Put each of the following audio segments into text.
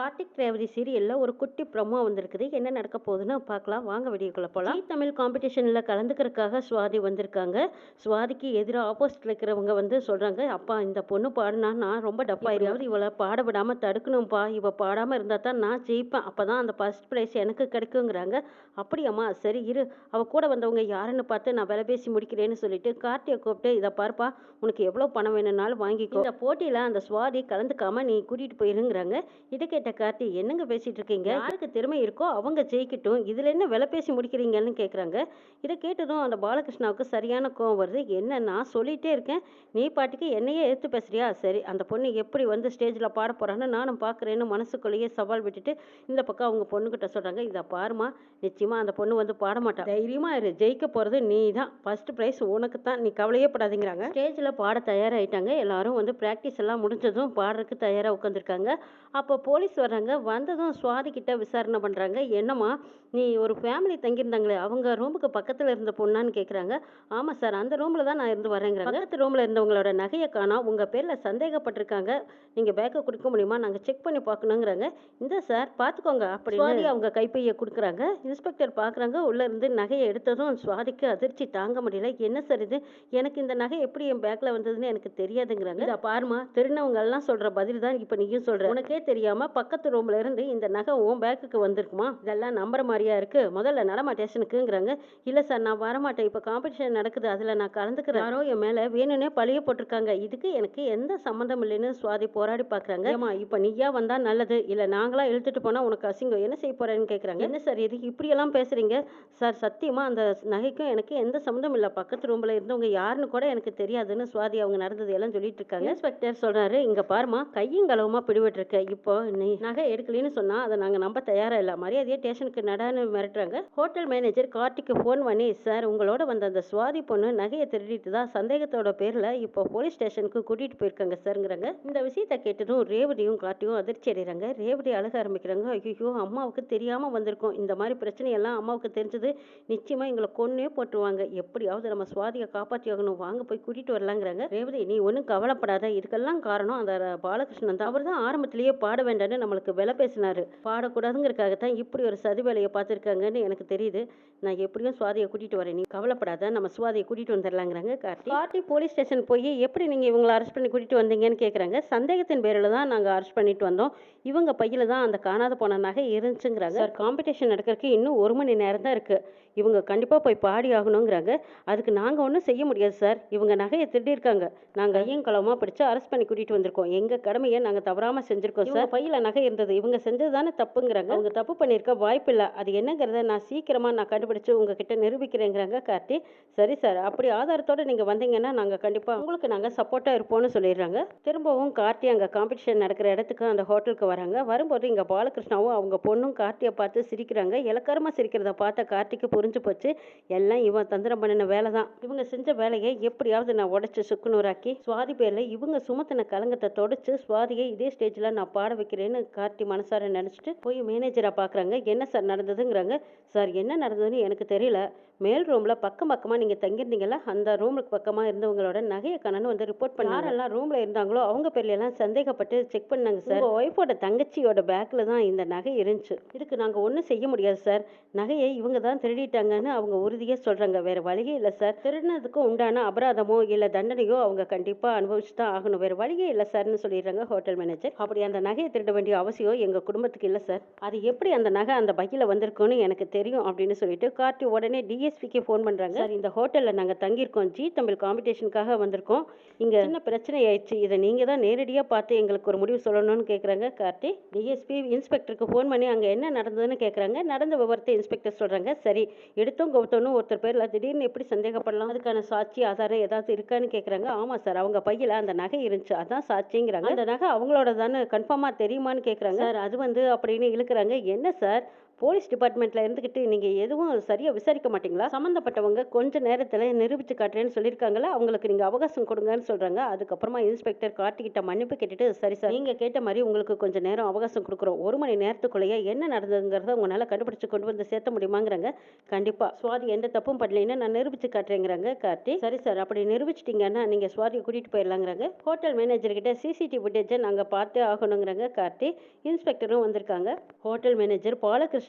கார்த்திக் ரேவதி சீரியலில் ஒரு குட்டி ப்ரொமோ வந்திருக்குது. என்ன நடக்க போகுதுன்னு பார்க்கலாம். வாங்க வீடியோக்குள்ள போகலாம் தமிழ் காம்படிஷனில் கலந்துக்கிறதுக்காக சுவாதி வந்திருக்காங்க. சுவாதிக்கு எதிராக ஆப்போசிட்டில் இருக்கிறவங்க வந்து சொல்கிறாங்க அப்பா இந்த பொண்ணு பாடுனா நான் ரொம்ப டப்பாயிருக்காவது இவளை பாட விடாமல் தடுக்கணும்ப்பா. இவள் பாடாமல் இருந்தால் தான் நான் ஜெயிப்பேன். அப்போ தான் அந்த ஃபர்ஸ்ட் ப்ரைஸ் எனக்கு கிடைக்குங்கிறாங்க. அப்படியாம்மா சரி இரு. அவள் கூட வந்தவங்க யாருன்னு பார்த்து நான் விலை பேசி முடிக்கிறேன்னு சொல்லிட்டு கார்த்தியை கூப்பிட்டு இதை பார்ப்பா உனக்கு எவ்வளோ பணம் வேணும்னாலும் வாங்கிக்கோ. இந்த போட்டியில் அந்த சுவாதி கலந்துக்காம நீ கூட்டிகிட்டு போயிருங்கிறாங்க. இதை கேட்ட கார்த்தி என்னங்க பேசிட்டு இருக்கீங்க யாருக்கு திறமை இருக்கோ அவங்க ஜெயிக்கட்டும். இதில் என்ன விலை பேசி முடிக்கிறீங்கன்னு கேட்குறாங்க இதை கேட்டதும் அந்த பாலகிருஷ்ணாவுக்கு சரியான கோவம் வருது. என்ன நான் சொல்லிகிட்டே இருக்கேன். நீ பாட்டுக்கு என்னையே எடுத்து பேசுறியா? சரி அந்த பொண்ணு எப்படி வந்து ஸ்டேஜில் பாட போகிறான்னு நானும் பார்க்குறேன்னு மனசுக்குள்ளேயே சவால் விட்டுட்டு இந்த பக்கம் அவங்க பொண்ணுக்கிட்ட சொல்கிறாங்க இதை பாருமா நிச்சயமாக அந்த பொண்ணு வந்து பாட மாட்டா. தைரியமாக இரு. ஜெயிக்க போகிறது நீ தான். ஃபர்ஸ்ட் ப்ரைஸ் உனக்கு தான். நீ கவலையே படாதீங்கிறாங்க. ஸ்டேஜில் பாட தயாராகிட்டாங்க எல்லாரும் வந்து ப்ராக்டிஸ் எல்லாம் முடிஞ்சதும் பாடுறதுக்கு தயாராக உட்காந்துருக்காங்க அப்போ போலீஸ் வர்றாங்க வந்ததும் சுவாதி கிட்ட விசாரணை பண்ணுறாங்க என்னம்மா நீ ஒரு ஃபேமிலி தங்கியிருந்தாங்களே அவங்க ரூமுக்கு பக்கத்தில் இருந்த பொண்ணான்னு கேட்குறாங்க ஆமாம் சார் அந்த ரூமில் தான் நான் இருந்து வரேங்கிறாங்க. பக்கத்து ரூமில் இருந்தவங்களோட நகையை காணோம் உங்கள் பேரில் சந்தேகப்பட்டிருக்காங்க. நீங்கள் பேக்கை கொடுக்க முடியுமா? நாங்கள் செக் பண்ணி பார்க்கணுங்கிறாங்க. இந்த சார் பார்த்துக்கோங்க அப்படி சுவாதி அவங்க கைப்பையை கொடுக்குறாங்க. இன்ஸ்பெக்டர் பார்க்குறாங்க உள்ளே இருந்து நகையை எடுத்ததும் சுவாதிக்கு அதிர்ச்சி தாங்க முடியல. என்ன சார் இது? எனக்கு இந்த நகை எப்படி என் பேக்கில் வந்ததுன்னு எனக்கு தெரியாதுங்கிறாங்க. பாருமா திருநவங்க எல்லாம் சொல்கிற பதில் தான் இப்போ நீயும் சொல்கிற உனக்கே தெரியாமல் பக்கத்து ரூமில் இருந்து இந்த நகை உன் பேக்குக்கு வந்திருக்குமா? இதெல்லாம் நம்புற மாதிரியா இருக்கு. முதல்ல நடமா ஸ்டேஷனுக்குங்கிறாங்க இல்லை சார் நான் வரமாட்டேன். இப்போ காம்படிஷன் நடக்குது. அதில் நான் கலந்துக்கிறேன். யாரோ என் மேலே வேணும்னே பழிய போட்டிருக்காங்க. இதுக்கு எனக்கு எந்த சம்மந்தம் இல்லைன்னு சுவாதி போராடி பார்க்குறாங்க ஏமா இப்போ நீயா வந்தா நல்லது? இல்லை நாங்களா இழுத்துட்டு போனால் உனக்கு அசிங்கம். என்ன செய்ய போறேன்னு கேட்குறாங்க என்ன சார் இது இப்படியெல்லாம் பேசுறீங்க? சார் சத்தியமா அந்த நகைக்கும் எனக்கு எந்த சம்மந்தம் இல்லை. பக்கத்து ரூமில் இருந்தவங்க யாருன்னு கூட எனக்கு தெரியாதுன்னு சுவாதி அவங்க நடந்தது எல்லாம் சொல்லிட்டு இருக்காங்க. இன்ஸ்பெக்டர் சொல்றாரு. இங்க பாருமா கையும் களவுமா பிடிபட்டிருக்க. இப்போ நீ நகை எடுக்கலைன்னு சொன்னா அதை நாங்க நம்ப தயாரா இல்லை. மரியாதையே ஸ்டேஷனுக்கு நடான்னு மிரட்டுறாங்க. ஹோட்டல் மேனேஜர் கார்த்திக்கு ஃபோன் பண்ணி சார் உங்களோட வந்த அந்த சுவாதி பொண்ணு நகையை திருடிட்டு தான் சந்தேகத்தோட பேர்ல இப்போ போலீஸ் ஸ்டேஷனுக்கு கூட்டிட்டு போயிருக்காங்க சார்ங்கிறாங்க. இந்த விஷயத்தை கேட்டதும் ரேவதியும் கார்த்தியும் அதிர்ச்சி அடைகிறாங்க. ரேவதி அழுக ஆரம்பிக்கிறாங்க. ஐயோ அம்மாவுக்கு தெரியாம வந்திருக்கோம். இந்த மாதிரி பிரச்சனையெல்லாம் அம்மாவுக்கு தெரிஞ்சது நிச்சயமா எங்களை கொன்னே போட்டுருவாங்க. எப்படியாவது நம்ம சுவாதியை காப்பாற்றி ஆகணும் வாங்க போய் கூட்டிட்டு வரலாங்கிறாங்க. ரேவதி நீ ஒன்றும் கவலைப்படாத. இதுக்கெல்லாம் காரணம் அந்த பாலகிருஷ்ணன் தான். அவர் தான் ஆரம்பத்திலேயே பாட வேண்டாம்னு நம்மளுக்கு விலை பேசினாரு. பாடக்கூடாதுங்கிறதுக்காக தான் இப்படி ஒரு சதி வேலையை பார்த்துருக்காங்கன்னு எனக்கு தெரியுது. நான் எப்படியும் சுவாதியை கூட்டிட்டு வரேன். நீ கவலைப்படாத நம்ம சுவாதியை கூட்டிட்டு வந்துடலாங்கிறாங்க கார்த்தி. கார்த்தி போலீஸ் ஸ்டேஷன் போய் எப்படி நீங்க இவங்களை அரெஸ்ட் பண்ணி கூட்டிட்டு வந்தீங்கன்னு கேட்குறாங்க சந்தேகத்தின் பேரில் தான் நாங்கள் அரெஸ்ட் பண்ணிட்டு வந்தோம். இவங்க பையில தான் அந்த காணாத போன நகை இருந்துச்சுங்கிறாங்க. சார் காம்படிஷன் நடக்கிறதுக்கு இன்னும் ஒரு மணி நேரம் தான் இருக்கு. இவங்க கண்டிப்பாக போய் பாடி ஆகணுங்கிறாங்க. அதுக்கு நாங்கள் ஒன்றும் செய்ய முடியாது சார். இவங்க நகையை திருடியிருக்காங்க நாங்கள் ஐயன் களமாக பிடிச்சு அரெஸ்ட் பண்ணி கூட்டிகிட்டு வந்திருக்கோம். எங்கள் கடமையை நாங்கள் தவறாமல் செஞ்சுருக்கோம் சார். பையில் நகை இருந்தது இவங்க செஞ்சது தானே தப்புங்கிறாங்க. அவங்க தப்பு பண்ணியிருக்க வாய்ப்பு இல்லை அது என்னங்கிறத நான் சீக்கிரமாக நான் கண்டுபிடிச்சு உங்ககிட்ட நிரூபிக்கிறேங்கிறாங்க கார்த்தி. சரி சார் அப்படி ஆதாரத்தோடு நீங்கள் வந்தீங்கன்னா நாங்கள் கண்டிப்பாக உங்களுக்கு நாங்கள் சப்போர்ட்டாக இருப்போம்னு சொல்லிடுறாங்க. திரும்பவும் கார்த்தி அங்கே காம்படிஷன் நடக்கிற இடத்துக்கு அந்த ஹோட்டலுக்கு வராங்க. வரும்போது இங்கே பாலகிருஷ்ணாவும் அவங்க பொண்ணும் கார்த்தியை பார்த்து சிரிக்கிறாங்க. இலக்கரமாக சிரிக்கிறத பார்த்த கார்த்திக்கு புரிஞ்சு போச்சு. எல்லாம் இவன் தந்திரம் பண்ணின வேலை தான் இவங்க செஞ்ச வேலையை எப்படியாவது நான் உடச்சி சுக்குநூறாக்கி சுவாதி பேரில் இவங்க சுமத்தின கலங்கத்தை தொடச்சு சுவாதியை இதே ஸ்டேஜில் நான் பாட வைக்கிறேன்னு கார்த்தி மனசார நினச்சிட்டு போய் மேனேஜரை பார்க்குறாங்க என்ன சார் நடந்ததுங்கிறாங்க. சார் என்ன நடந்ததுன்னு எனக்கு தெரியல. மேல் ரூமில் பக்கம் பக்கமாக நீங்கள் தங்கியிருந்தீங்கல்ல அந்த ரூமுக்கு பக்கமாக இருந்தவங்களோட நகையை கணன்னு வந்து ரிப்போர்ட் பண்ண யாரெல்லாம் ரூமில் இருந்தாங்களோ அவங்க பேர்ல எல்லாம் சந்தேகப்பட்டு செக் பண்ணாங்க சார் உங்கள் ஒய்ஃபோட தங்கச்சியோட பேக்கில் தான் இந்த நகை இருந்துச்சு. இதுக்கு நாங்கள் ஒன்றும் செய்ய முடியாது சார் நகையை இவங்க தான் திருடிட்டாங்கன்னு அவங்க உறுதியாக சொல்கிறாங்க வேறு வழியே இல்லை சார் திருடினதுக்கு உண்டான அபராதமோ இல்லை தண்டனையோ அவங்க கண்டிப்பாக அனுபவிச்சு தான் ஆகணும். வேறு வழியே இல்லை சார்னு சொல்லிடுறாங்க ஹோட்டல் மேனேஜர் அப்படி அந்த நகையை திருட வேண்டிய அவசியம் எங்கள் குடும்பத்துக்கு இல்லை சார் அது எப்படி அந்த நகை அந்த பையில் வந்திருக்குன்னு எனக்கு தெரியும் அப்படின்னு சொல்லிட்டு கார்த்தி உடனே டிஎஸ்பிக்கு ஃபோன் பண்ணுறாங்க சார். இந்த ஹோட்டலில் நாங்கள் தங்கியிருக்கோம். ஜி தமிழ் காம்படிஷனுக்காக வந்திருக்கோம். இங்கே சின்ன பிரச்சனை ஆயிடுச்சு இதை நீங்கள் தான் நேரடியாக பார்த்து எங்களுக்கு ஒரு முடிவு சொல்லணும்னு கேட்குறாங்க கார்த்தி டிஎஸ்பி இன்ஸ்பெக்டருக்கு ஃபோன் பண்ணி அங்கே என்ன நடந்ததுன்னு கேட்குறாங்க நடந்த விவரத்தை இன்ஸ்பெக்டர் சொல்கிறாங்க சரி எடுத்தோம் கவுத்தோன்னு ஒருத்தர் பேரில் திடீர்னு எப்படி சந்தேகப்படலாம்? அதுக்கான சாட்சி ஆதாரம் ஏதாவது இருக்கான்னு கேட்குறாங்க ஆமாம் சார் அவங்க பையில் அந்த நகை இருந்துச்சு. அதான் சாட்சிங்கிறாங்க. அந்த நகை அவங்களோட தானே கன்ஃபார்மாக தெரியுமான்னு கேட்குறாங்க சார் அது வந்து அப்படின்னு இழுக்கிறாங்க. என்ன சார்? போலீஸ் டிபார்ட்மெண்ட்டில் இருந்துக்கிட்டு நீங்கள் எதுவும் சரியாக விசாரிக்க மாட்டீங்களா? சம்மந்தப்பட்டவங்க கொஞ்ச நேரத்தில் நிரூபித்து காட்டுறேன்னு சொல்லியிருக்காங்களா அவங்களுக்கு நீங்கள் அவகாசம் கொடுங்கன்னு சொல்கிறாங்க அதுக்கப்புறமா இன்ஸ்பெக்டர் கார்த்திகிட்ட மன்னிப்பு கேட்டுட்டு சரி சார் நீங்கள் கேட்ட மாதிரி உங்களுக்கு கொஞ்சம் நேரம் அவகாசம் கொடுக்குறோம். ஒரு மணி நேரத்துக்குள்ளேயே என்ன நடந்ததுங்கிறத உங்களால் கண்டுபிடிச்சு கொண்டு வந்து சேர்த்த முடியுமாங்கிறாங்க. கண்டிப்பாக சுவாதி எந்த தப்பும் பண்ணலைன்னு நான் நிரூபித்து காட்டுறேங்கிறாங்க கார்த்தி. சரி சார் அப்படி நிரூபிச்சிட்டிங்கன்னா நீங்கள் சுவாதியை கூட்டிகிட்டு போயிடலாங்கிறாங்க ஹோட்டல் மேனேஜர்கிட்ட சிசிடிவி ஃபுட்டேஜை நாங்கள் பார்த்தே ஆகணுங்கிறாங்க கார்த்தி. இன்ஸ்பெக்டரும் வந்திருக்காங்க. ஹோட்டல் மேனேஜர்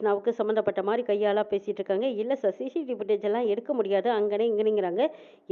பாலகிருஷ்ணாவுக்கு சம்மந்தப்பட்ட மாதிரி கையாளாக பேசிட்டு இருக்காங்க இல்லை சார் சிசிடிவி ஃபுட்டேஜ் எல்லாம் எடுக்க முடியாது. அங்கனே இங்கனைங்கிறாங்க.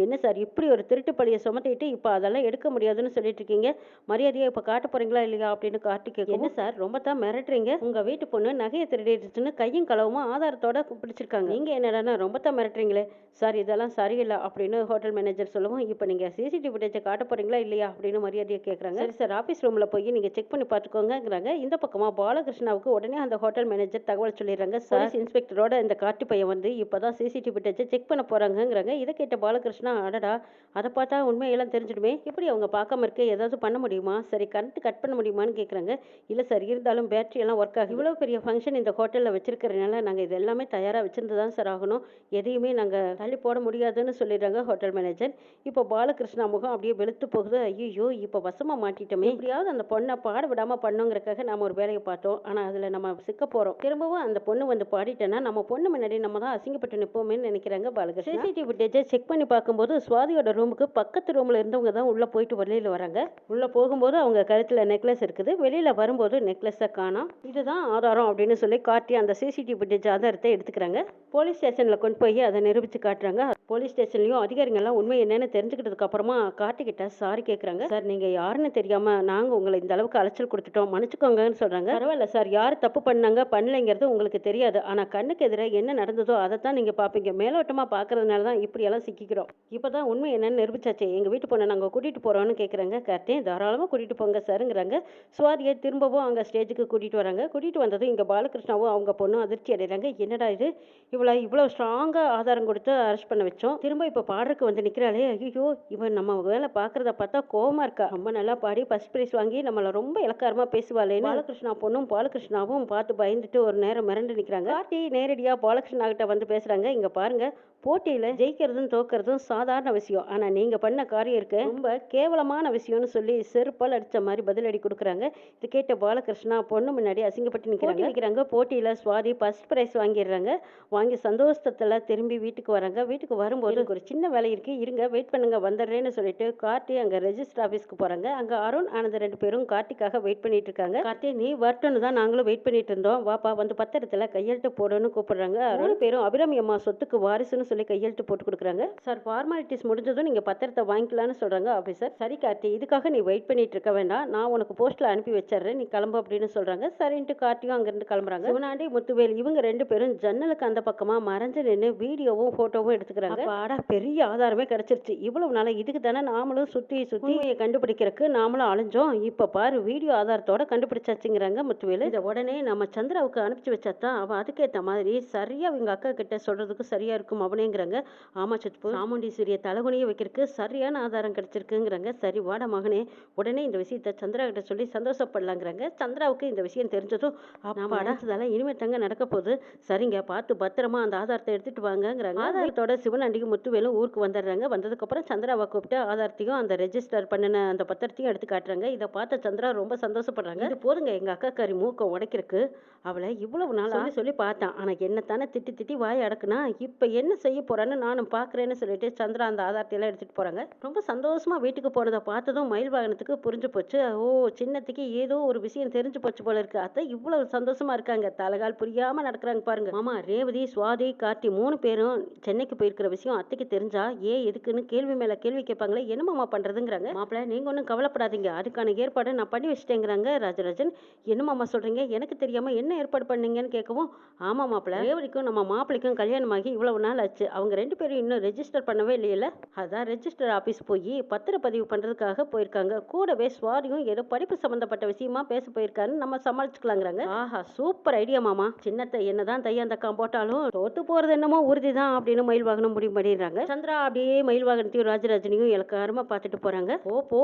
என்ன சார் இப்படி ஒரு திருட்டு பழியை சுமத்திட்டு இப்போ அதெல்லாம் எடுக்க முடியாதுன்னு சொல்லிட்டு இருக்கீங்க மரியாதையை இப்போ காட்ட போறீங்களா இல்லையா அப்படின்னு கார்த்திக் என்ன சார் ரொம்ப தான் மிரட்டுறீங்க. உங்க வீட்டு பொண்ணு நகையை திருடிடுச்சுன்னு கையும் களவுமா ஆதாரத்தோட பிடிச்சிருக்காங்க நீங்க என்னடான்னா ரொம்ப தான் மிரட்டுறீங்களே. சார் இதெல்லாம் சரியில்லை அப்படின்னு ஹோட்டல் மேனேஜர் சொல்லவும் இப்போ நீங்க சிசிடிவி ஃபுட்டேஜை காட்ட போறீங்களா இல்லையா அப்படின்னு மரியாதையை கேட்குறாங்க சரி சார் ஆஃபீஸ் ரூம்ல போய் நீங்க செக் பண்ணி பார்த்துக்கோங்கங்கிறாங்க. இந்த பக்கமா பாலகிருஷ்ணாவுக்கு உடனே அந்த ஹோட்டல் மேனேஜர் தகவல் சொல்லிடுறாங்க. சார் இன்ஸ்பெக்டரோட இந்த காட்டு பையன் வந்து இப்பதான் சிசிடிவி ஃபுட்டேஜை செக் பண்ண போறாங்கங்கிறாங்க. இதை கேட்ட பாலகிருஷ்ணா அடடா அதை பார்த்தா உண்மையெல்லாம் தெரிஞ்சிடுமே. எப்படி அவங்க பார்க்காம இருக்க? ஏதாவது பண்ண முடியுமா? சரி கரண்ட் கட் பண்ண முடியுமான்னு கேட்குறாங்க இல்லை சார் இருந்தாலும் பேட்டரி எல்லாம் ஒர்க் ஆகும் இவ்வளோ பெரிய ஃபங்க்ஷன் இந்த ஹோட்டலில் வச்சிருக்கிறதுனால நாங்கள் இது எல்லாமே தயாராக வச்சிருந்து தான் சார் ஆகணும். எதையுமே நாங்கள் தள்ளி போட முடியாதுன்னு சொல்லிடுறாங்க ஹோட்டல் மேனேஜர் இப்போ பாலகிருஷ்ணா முகம் அப்படியே வெளுத்து போகுது. ஐயோ இப்போ வசமாக மாட்டிட்டோமே. எப்படியாவது அந்த பொண்ணை பாட விடாமல் பண்ணுங்கிறக்காக நாம ஒரு வேலையை பார்த்தோம். ஆனால் அதில் நம்ம சிக்க போகிறோம் திரும்பவும் அந்த பொண்ணு வந்து பாடிட்டேன்னா நம்ம பொண்ணு முன்னாடி நம்ம தான் அசிங்கப்பட்டு நிற்போமேன்னு நினைக்கிறாங்க பாலகிருஷ்ணன் சிசிடிவி ஃபுட்டேஜை செக் பண்ணி பார்க்கும்போது சுவாதியோட ரூமுக்கு பக்கத்து ரூமில் இருந்தவங்க தான் உள்ளே போயிட்டு வெளியில் வராங்க. உள்ளே போகும்போது அவங்க கழுத்தில் நெக்லஸ் இருக்குது. வெளியில் வரும்போது நெக்லஸை காணோம். இதுதான் ஆதாரம் அப்படின்னு சொல்லி காட்டி அந்த சிசிடிவி ஃபுட்டேஜ் ஆதாரத்தை எடுத்துக்கிறாங்க. போலீஸ் ஸ்டேஷனில் கொண்டு போய் அதை நிரூபித்து காட்டுறாங்க. போலீஸ் ஸ்டேஷன்லையும் அதிகாரிகள்லாம் உண்மை என்னன்னு தெரிஞ்சுக்கிட்டதுக்கு அப்புறமா கார்த்திகிட்ட சாரி கேட்குறாங்க சார் நீங்கள் யாருன்னு தெரியாமல் நாங்கள் உங்களை இந்த அளவுக்கு அலைச்சல் கொடுத்துட்டோம். மன்னிச்சுக்கோங்கன்னு சொல்கிறாங்க பரவாயில்ல சார் யார் தப்பு பண்ணாங்க பண்ணலைங்கிறது உங்களுக்கு தெரியாது. ஆனால் கண்ணுக்கு எதிராக என்ன நடந்ததோ அதை தான் நீங்கள் பார்ப்பீங்க மேலோட்டமாக பார்க்கறதுனால தான் இப்படியெல்லாம் சிக்கிக்கிறோம். இப்போ தான் உண்மை என்னன்னு நிரூபிச்சாச்சு. எங்கள் வீட்டு பொண்ணை நாங்கள் கூட்டிகிட்டு போகிறோம்னு கேட்குறாங்க கரெக்டே தாராளமாக கூட்டிகிட்டு போங்க சாருங்கிறாங்க. சுவாதியை திரும்பவும் அங்கே ஸ்டேஜுக்கு கூட்டிகிட்டு வராங்க. கூட்டிகிட்டு வந்ததும் இங்கே பாலகிருஷ்ணாவும் அவங்க பொண்ணும் அதிர்ச்சி அடைகிறாங்க. என்னடா இது? இவ்வளோ இவ்வளோ ஸ்ட்ராங்காக ஆதாரம் கொடுத்து அரெஸ்ட் பண்ண வச்சோம். திரும்ப இப்போ பாடுறதுக்கு வந்து நிற்கிறாளே ஐயோ இவன் நம்ம வேலை பார்க்குறத பார்த்தா கோவமா இருக்கா? ரொம்ப நல்லா பாடி ஃபர்ஸ்ட் ப்ரைஸ் வாங்கி நம்மளை ரொம்ப இலக்காரமாக பேசுவாளேன்னு பாலகிருஷ்ணா பொண்ணும் பாலகிருஷ்ணாவும் பார்த்து பயந்துட்டு ஒரு நேரம் மிரண்டு நிற்கிறாங்க கார்த்தி நேரடியாக பாலகிருஷ்ணா கிட்ட வந்து பேசுகிறாங்க இங்கே பாருங்க போட்டியில் ஜெயிக்கிறதும் தோக்கிறதும் சாதாரண விஷயம். ஆனால் நீங்கள் பண்ண காரியம் இருக்கு. ரொம்ப கேவலமான விஷயம்னு சொல்லி செருப்பால் அடித்த மாதிரி பதிலடி கொடுக்குறாங்க. இது கேட்ட பாலகிருஷ்ணா பொண்ணு முன்னாடி அசிங்கப்பட்டு நிற்கிறாங்க நிற்கிறாங்க போட்டியில் சுவாதி ஃபர்ஸ்ட் ப்ரைஸ் வாங்கிடுறாங்க. வாங்கி சந்தோஷத்தில் திரும்பி வீட்டுக்கு வராங்க. வீட்டுக்கு வரும்போது ஒரு சின்ன வேலை இருக்கு. இருங்க வெயிட் பண்ணுங்க வந்துடுறேன்னு சொல்லிட்டு கார்த்தி அங்கே ரெஜிஸ்டர் ஆஃபீஸ்க்கு போகிறாங்க அங்கே அருண் ஆனந்த் ரெண்டு பேரும் கார்த்திக்காக வெயிட் பண்ணிட்டு இருக்காங்க. கார்த்தி நீ வரட்டும்னு தான் நாங்களும் வெயிட் பண்ணிட்டு இருந்தோம். வாப்பா வந்து பத்திரத்தில் கையெழுத்து போடணும்னு கூப்பிடுறாங்க. அருண். பேரும் அபிராமி அம்மா சொத்துக்கு வாரிசுன்னு சொல்லி கையெழுத்து போட்டு கொடுக்குறாங்க. சார் ஃபார்மாலிட்டிஸ் முடிஞ்சதும் நீங்கள் பத்திரத்தை வாங்கிக்கலாம்னு சொல்கிறாங்க ஆஃபீஸர் சரி கார்த்தி இதுக்காக நீ வெயிட் பண்ணிட்டு இருக்க வேண்டாம். நான் உனக்கு போஸ்ட்டில் அனுப்பி வச்சிடுறேன். நீ கிளம்பு அப்படின்னு சொல்கிறாங்க சரின்ட்டு கார்த்தியும் அங்கேருந்து கிளம்புறாங்க. சிவனாண்டி முத்துவேல் இவங்க ரெண்டு பேரும் ஜன்னலுக்கு அந்த பக்கமாக மறைஞ்சு நின்று வீடியோவும் ஃபோட்டோவும் எடுத்துக்கிறாங்க. ஆடா பெரிய ஆதாரமே கிடைச்சிருச்சு. இவ்வளவு நாளா இதுக்கு தானே நாமளும் சுற்றி சுற்றி கண்டுபிடிக்கிறதுக்கு நாமளும் அலைஞ்சோம். இப்போ பாரு வீடியோ ஆதாரத்தோட கண்டுபிடிச்சாச்சுங்கிறாங்க முத்துவேலு. இதை உடனே நம்ம சந்திராவுக்கு அனுப்பிச்சு வச்சா தான் அவன் அதுக்கேற்ற மாதிரி சரியா இவங்க அக்கா கிட்ட சொல்றதுக்கு சரியா இருக்கும் அவனேங்கிறாங்க ஆமா சத்பு. சாமுண்டீஸ்வரிய தலகுனிய வைக்கிறதுக்கு சரியான ஆதாரம் கிடைச்சிருக்குங்கிறாங்க. சரி வாட மகனே. உடனே இந்த விஷயத்த சந்திரா கிட்ட சொல்லி சந்தோஷப்படலாங்கிறாங்க. சந்திராவுக்கு இந்த விஷயம் தெரிஞ்சதும் நாம அடைச்சதால இனிமே தங்க நடக்க போகுது. சரிங்க பார்த்து பத்திரமா அந்த ஆதாரத்தை எடுத்துட்டு வாங்கங்கிறாங்க. ஆதாரத்தோட சிவனாண்டிக்கு முத்துவேலும் ஊருக்கு வந்துடுறாங்க. வந்ததுக்கப்புறம் சந்திராவை கூப்பிட்டு ஆதாரத்தையும் அந்த ரெஜிஸ்டர் பண்ணின அந்த பத்திரத்தையும் எடுத்து காட்டுறாங்க. இதை பார்த்த சந்திரா ரொம்ப சந்தோஷப்படுறாங்க. இது போதுங்க எங்க அக்காக்காரி மூக்க உடைக்கிறதுக்கு. அவளை இவ்வளவு நாள் சொல்லி சொல்லி பார்த்தான். ஆனா என்னத்தானே திட்டி திட்டி வாய் அடக்குனா இப்ப என்ன செய்ய செய்ய போறான்னு நானும் பார்க்குறேன்னு சொல்லிட்டு சந்திரா அந்த ஆதாரத்தை எல்லாம் எடுத்துட்டு போறாங்க. ரொம்ப சந்தோஷமா வீட்டுக்கு போனதை பார்த்ததும் மயில் வாகனத்துக்கு புரிஞ்சு போச்சு. ஓ சின்னத்துக்கு ஏதோ ஒரு விஷயம் தெரிஞ்சு போச்சு போல இருக்கு. அத்தை இவ்வளவு சந்தோஷமா இருக்காங்க. தலைகால் புரியாம நடக்கிறாங்க பாருங்க. மாமா ரேவதி சுவாதி கார்த்தி மூணு பேரும் சென்னைக்கு போயிருக்கிற விஷயம் அத்தைக்கு தெரிஞ்சா ஏ எதுக்குன்னு கேள்வி மேல கேள்வி கேட்பாங்களே என்ன மாமா பண்றதுங்கிறாங்க? மாப்பிள்ள நீங்க ஒன்றும் கவலைப்படாதீங்க. அதுக்கான ஏற்பாடு நான் பண்ணி வச்சிட்டேங்கிறாங்க ராஜராஜன். என்ன மாமா சொல்றீங்க? எனக்கு தெரியாம என்ன ஏற்பாடு பண்ணீங்கன்னு கேட்கவும் ஆமா மாப்பிள்ள ரேவதிக்கும் நம்ம மாப்பிள்ளைக்கும் கல்யாணமாகி இவ்வளவு நாள் ஆச்சு. அவங்க ரெண்டு பேரும் இன்னும் ரெஜிஸ்டர் பண்ணவே இல்லையில? அதான் ரெஜிஸ்டர் ஆஃபீஸ் போய் பத்திரப்பதிவு பண்ணுறதுக்காக போயிருக்காங்க. கூடவே சுவாரியும் ஏதோ படிப்பு சம்மந்தப்பட்ட விஷயமா பேச போயிருக்காருன்னு நம்ம சமாளிச்சுக்கலாங்கிறாங்க. ஆஹா சூப்பர் ஐடியா மாமா. சின்னத்தை என்னதான் தையாந்தக்காம் போட்டாலும் தோத்து போறது என்னமோ உறுதி தான் அப்படின்னு மயில் வாகனம் முடிவு பண்ணிடுறாங்க. சந்திரா அப்படியே மயில் வாகனத்தையும் ராஜராஜனையும் இலக்காரமா பார்த்துட்டு போறாங்க. ஓ போ.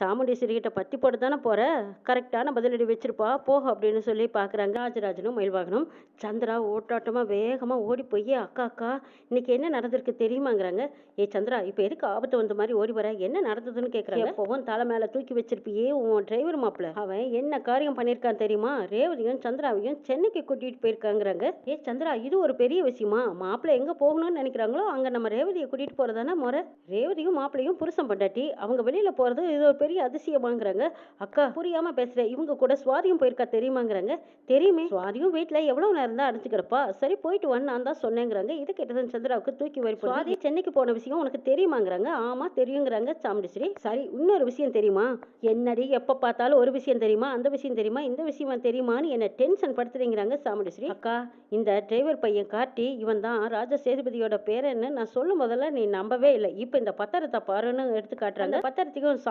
சாமுண்டீஸ்வரி கிட்ட பத்தி போட்டு தானே போற? கரெக்டான பதிலடி வச்சிருப்பா. போ அப்படின்னு சொல்லி பார்க்குறாங்க ராஜராஜனும் மயில்வாகனும். சந்திரா ஓட்டாட்டமாக வேகமாக ஓடி போய் அக்கா அக்கா இன்னைக்கு என்ன நடந்திருக்கு தெரியுமாங்கிறாங்க. ஏ சந்திரா இப்போ எதுக்கு ஆபத்து வந்த மாதிரி ஓடி வர? என்ன நடந்ததுன்னு கேட்குறாங்க எப்பவும் தலை மேலே தூக்கி வச்சிருப்பியே உன் டிரைவர் மாப்பிள்ள அவன் என்ன காரியம் பண்ணியிருக்கான் தெரியுமா? ரேவதியும் சந்திராவையும் சென்னைக்கு கூட்டிகிட்டு போயிருக்காங்கிறாங்க. ஏ சந்திரா இது ஒரு பெரிய விஷயமா? மாப்பிள்ளை எங்கே போகணும்னு நினைக்கிறாங்களோ அங்கே நம்ம ரேவதியை கூட்டிகிட்டு போகிறதானே முறை? ரேவதியும் மாப்பிள்ளையும் புருஷன் பண்டாட்டி அவங்க வெளியில் போகிறது இது ஒரு பெரிய அதிசயமாங்கிறாங்க. அக்கா புரியாம பேசுற. இவங்க கூட சுவாதியும் போயிருக்கா தெரியுமாங்கிறாங்க? தெரியுமே. சுவாதியும் வீட்ல எவ்வளவு நேரம் தான் அடிச்சு கிடப்பா? சரி போயிட்டு வந்து நான் தான் சொன்னேங்கிறாங்க. இது கேட்டதன் சந்திராவுக்கு தூக்கி வரி சுவாதி சென்னைக்கு போன விஷயம் உனக்கு தெரியுமாங்கிறாங்க? ஆமா தெரியுங்கிறாங்க சாமுண்டீஸ்வரி. சரி இன்னொரு விஷயம் தெரியுமா? என்னடி எப்ப பார்த்தாலும் ஒரு விஷயம் தெரியுமா? அந்த விஷயம் தெரியுமா? இந்த விஷயம் தெரியுமான்னு என்ன டென்ஷன் படுத்துறீங்கிறாங்க சாமுண்டீஸ்வரி. அக்கா இந்த டிரைவர் பையன் காட்டி இவன் தான் ராஜ சேதுபதியோட பேரன்னு நான் சொல்லும் போதெல்லாம் நீ நம்பவே இல்லை. இப்போ இந்த பத்திரத்தை பாருன்னு எடுத்து காட்டுறாங்க. பத்திரத்தையும்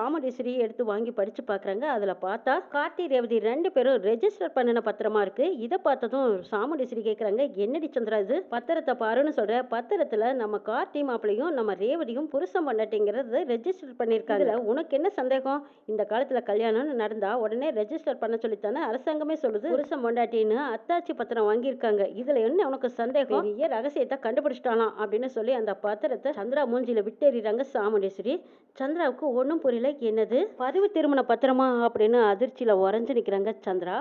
த்ரீ எடுத்து வாங்கி படிச்சு பார்க்குறாங்க அதில் பார்த்தா கார்த்தி ரேவதி ரெண்டு பேரும் ரெஜிஸ்டர் பண்ணின பத்திரமா இருக்கு. இதை பார்த்ததும் சாமுண்டீஸ்வரி கேட்குறாங்க என்னடி சந்திரா இது? பத்திரத்தை பாருன்னு சொல்ற. பத்திரத்தில் நம்ம கார்த்தி மாப்பிளையும் நம்ம ரேவதியும் புருஷன் பண்ணட்டிங்கிறத ரெஜிஸ்டர் பண்ணியிருக்காங்க உனக்கு என்ன சந்தேகம்? இந்த காலத்தில் கல்யாணம்னு நடந்தா உடனே ரெஜிஸ்டர் பண்ண சொல்லித்தானே அரசாங்கமே சொல்லுது. புருஷன் பொண்டாட்டின்னு அத்தாச்சி பத்திரம் வாங்கியிருக்காங்க. இதுல என்ன உனக்கு சந்தேகம்? பெரிய ரகசியத்தை கண்டுபிடிச்சிட்டாலாம் அப்படின்னு சொல்லி அந்த பத்திரத்தை சந்திரா மூஞ்சில விட்டேறிறாங்க சாமுண்டேஸ்வரி சந்திராவுக்கு ஒன்றும் புரியல. என்னது பதிவு திருமண பத்திரமா அப்படின்னு அதிர்ச்சியில உறைஞ்சு நிற்கிறாங்க சந்திரா.